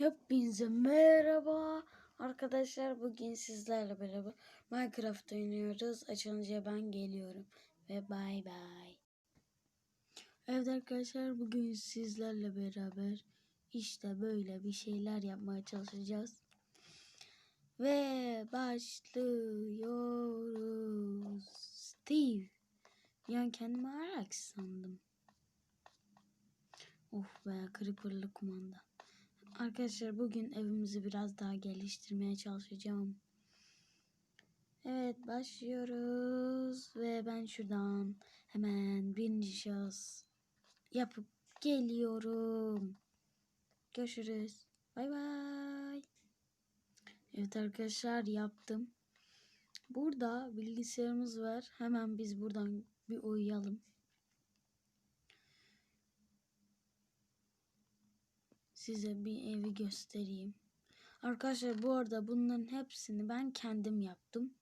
Hepinize merhaba arkadaşlar. Bugün sizlerle beraber Minecraft oynuyoruz. Açılınca ben geliyorum ve bay bay. Evet arkadaşlar bugün sizlerle beraber işte böyle bir şeyler yapmaya çalışacağız. Ve başlıyoruz. Steve. Yani kendimi Arax sandım. Of be creeperlı kumanda. Arkadaşlar bugün evimizi biraz daha geliştirmeye çalışacağım. Evet başlıyoruz ve ben şuradan hemen birinci şahıs yapıp geliyorum. Görüşürüz. Bay bay. Evet arkadaşlar yaptım. Burada bilgisayarımız var. Hemen biz buradan bir uyuyalım. Size bir evi göstereyim. Arkadaşlar bu arada bunların hepsini ben kendim yaptım.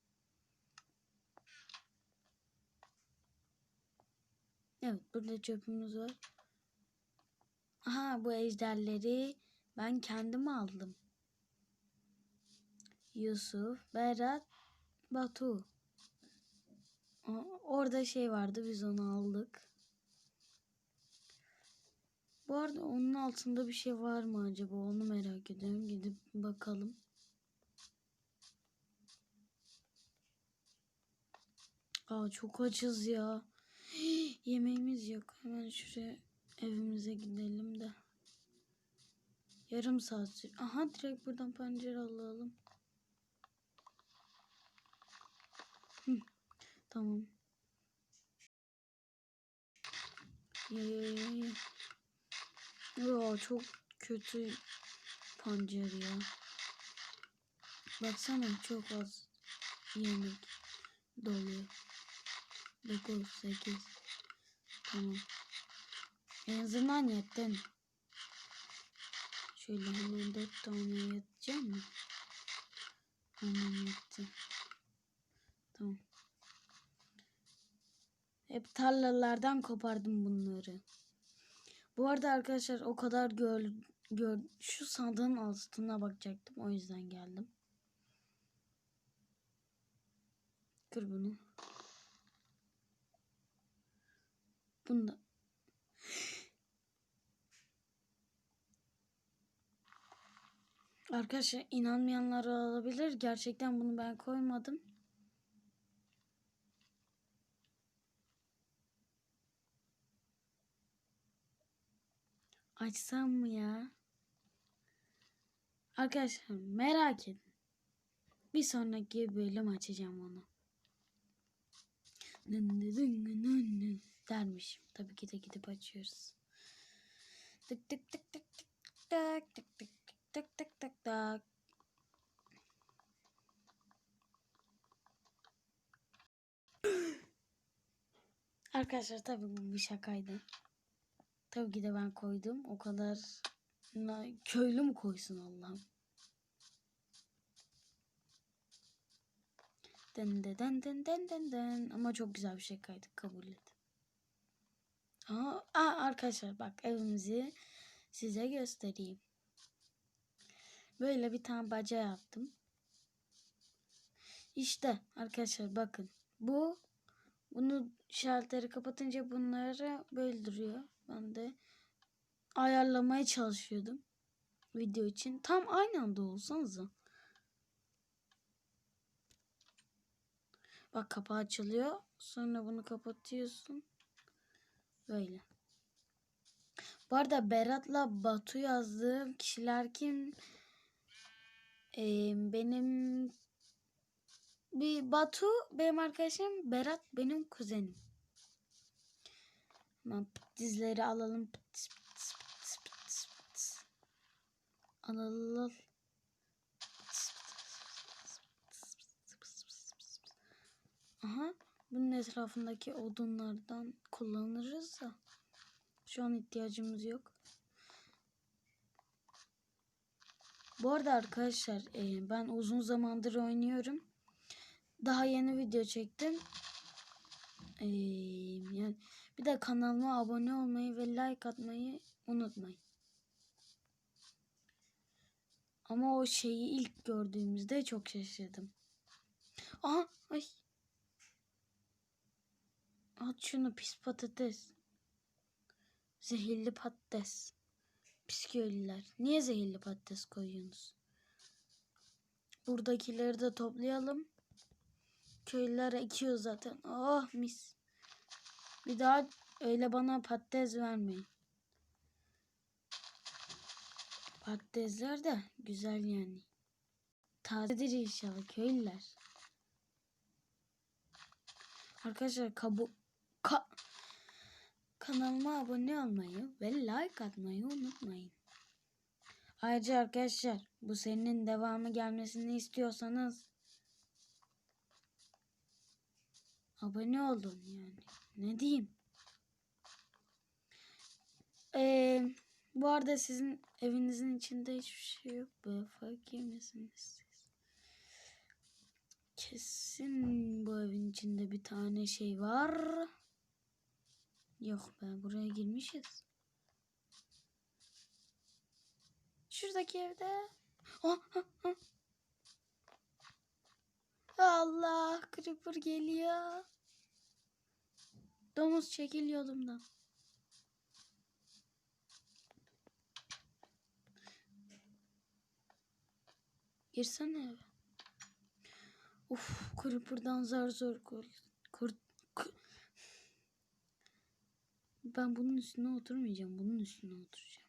Evet burada çöpümüz var. Aha bu ejderleri ben kendim aldım. Yusuf, Berat, Batu. Orada şey vardı biz onu aldık. Bu arada onun altında bir şey var mı acaba onu merak ediyorum. Gidip bakalım. Aa çok açız ya. Yemeğimiz yok. Hemen şuraya evimize gidelim de. Yarım saat sür. Aha direkt buradan pencere alalım. Hı, tamam. Ye ye ye. Ya çok kötü pancar ya. Baksana çok az yemek doluyor. 9, 8. Tamam. En azından yetti. Şöyle hemen 4 tane yeteceğim mi? Hemen yetti. Tamam. Hep tarlalardan kopardım bunları. Bu arada arkadaşlar o kadar gör, gör şu sandığın altına bakacaktım. O yüzden geldim. Kır bunu. Bunda. Arkadaşlar inanmayanlar olabilir. Gerçekten bunu ben koymadım. Açsam mı ya? Arkadaşlar merak edin. Bir sonraki bölüm açacağım onu. Dermişim. Tabii ki de gidip açıyoruz. Tık tık tık tık tık tık tık tık tık tık tık tık. Arkadaşlar tabii bu bir şakaydı. Tabii ki de ben koydum. O kadar köylü mü koysun Allah'ım? Den den den den den den. Ama çok güzel bir şey kaydık kabul et. Aa, aa, arkadaşlar bak evimizi size göstereyim. Böyle bir tane baca yaptım. İşte arkadaşlar bakın. Bu bunu şalteri kapatınca bunları böyle duruyor. Ben de ayarlamaya çalışıyordum video için. Tam aynı anda olsanıza. Bak kapağı açılıyor. Sonra bunu kapatıyorsun. Böyle. Bu arada Berat'la Batu yazdığım kişiler kim? Ee, benim bir Batu benim arkadaşım. Berat benim kuzenim. Hemen dizleri alalım. Pıtıs, pıtıs, pıtıs, pıtıs, pıtıs. Alalım. Aha. Bunun etrafındaki odunlardan kullanırız da. Şu an ihtiyacımız yok. Bu arada arkadaşlar ben uzun zamandır oynuyorum. Daha yeni video çektim. yani bir de kanalıma abone olmayı ve like atmayı unutmayın. Ama o şeyi ilk gördüğümüzde çok şaşırdım. Aha ay. At şunu pis patates. Zehirli patates. Pis köylüler. Niye zehirli patates koyuyorsunuz? Buradakileri de toplayalım. Köylüler ekiyor zaten. Oh mis. Bir daha öyle bana patates vermeyin. Patatesler de güzel yani. Tazedir inşallah köylüler. Arkadaşlar kabu ka kanalıma abone olmayı ve like atmayı unutmayın. Ayrıca arkadaşlar bu serinin devamı gelmesini istiyorsanız abone olun yani. Ne diyeyim? Ee, bu arada sizin evinizin içinde hiçbir şey yok. Böyle fakir misiniz siz? Kesin bu evin içinde bir tane şey var. Yok be buraya girmişiz. Şuradaki evde. Ah, ah, ah. Allah creeper geliyor. Domuz çekil yolumdan. Girsene eve. Uf creeper'dan zar zor kurt. kurt ku- ben bunun üstüne oturmayacağım. Bunun üstüne oturacağım.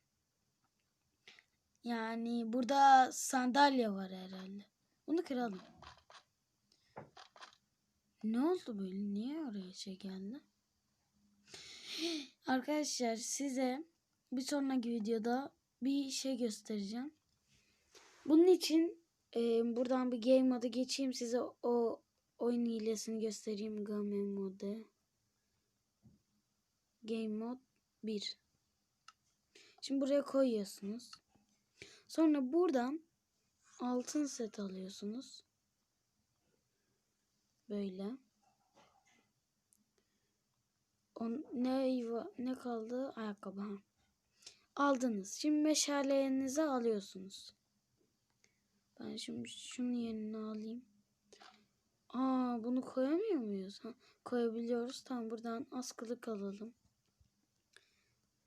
Yani burada sandalye var herhalde. Bunu kıralım. Ne oldu böyle? Niye oraya şey geldi? Arkadaşlar size bir sonraki videoda bir şey göstereceğim. Bunun için e, buradan bir game modu geçeyim size o oyun hilesini göstereyim. Game mode. Game mod 1. Şimdi buraya koyuyorsunuz. Sonra buradan altın set alıyorsunuz. Böyle. On, ne ne kaldı? Ayakkabı. Ha. Aldınız. Şimdi meşalelerinizi alıyorsunuz. Ben şimdi şunun yerine alayım. Aa bunu koyamıyor muyuz? Ha, koyabiliyoruz. Tamam buradan askılık alalım.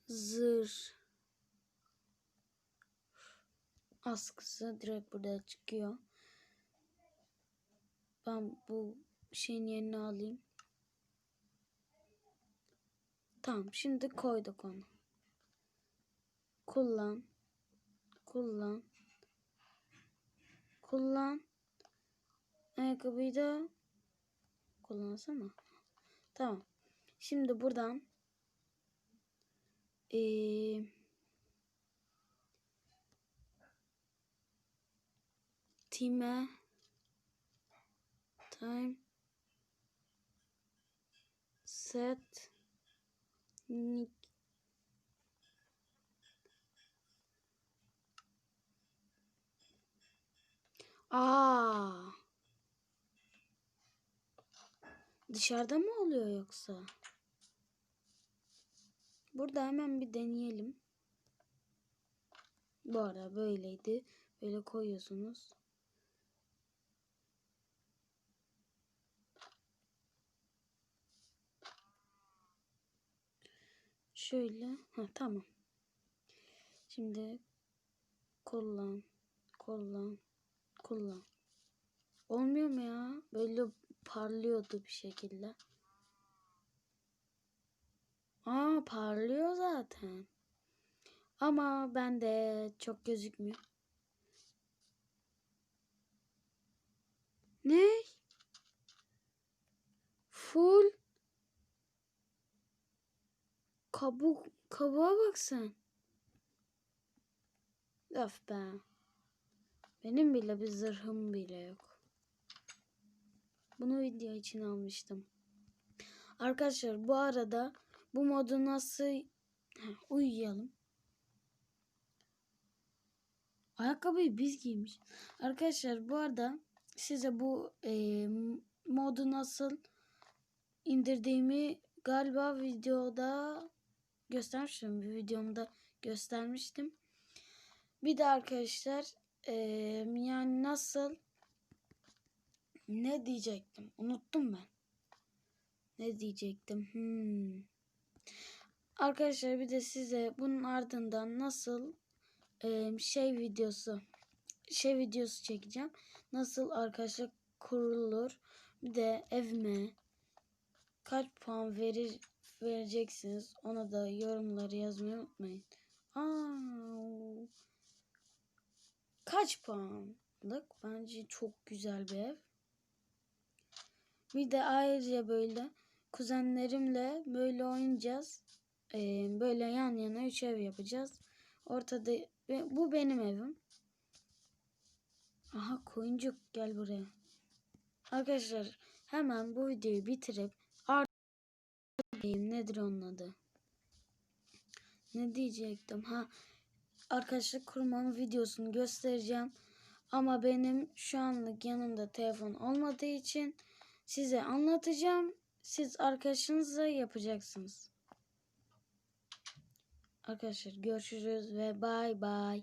Zır. Askısı direkt burada çıkıyor. Ben bu şeyin yerine alayım. Tamam şimdi koyduk onu. Kullan. Kullan. Kullan. Ayakkabıyı da kullansana. Tamam. Şimdi buradan ee, time time set nick Aa. Dışarıda mı oluyor yoksa? Burada hemen bir deneyelim. Bu ara böyleydi. Böyle koyuyorsunuz. Şöyle. Ha tamam. Şimdi kullan. Kullan. Kullan. Olmuyor mu ya? Böyle parlıyordu bir şekilde. Aa parlıyor zaten. Ama bende çok gözükmüyor. Ne? Full kabuk kabuğa bak sen. Öf be. Benim bile bir zırhım bile yok. Bunu video için almıştım. Arkadaşlar bu arada bu modu nasıl Heh, uyuyalım. Ayakkabıyı biz giymiş. Arkadaşlar bu arada size bu e, modu nasıl indirdiğimi galiba videoda göstermiştim. Bir videomda göstermiştim. Bir de arkadaşlar Ee, yani nasıl ne diyecektim? Unuttum ben. Ne diyecektim? Hmm. Arkadaşlar bir de size bunun ardından nasıl e, şey videosu şey videosu çekeceğim. Nasıl arkadaşlar kurulur. Bir de evime kaç puan verir vereceksiniz. Ona da yorumları yazmayı unutmayın. Aa, kaç puanlık? Bence çok güzel bir ev. Bir de ayrıca böyle kuzenlerimle böyle oynayacağız. Ee, böyle yan yana üç ev yapacağız. Ortada bu benim evim. Aha koyuncuk gel buraya. Arkadaşlar hemen bu videoyu bitirip nedir onun adı? Ne diyecektim? Ha arkadaşlar kurmam videosunu göstereceğim. Ama benim şu anlık yanımda telefon olmadığı için size anlatacağım. Siz arkadaşınızla yapacaksınız. Arkadaşlar görüşürüz ve bay bay.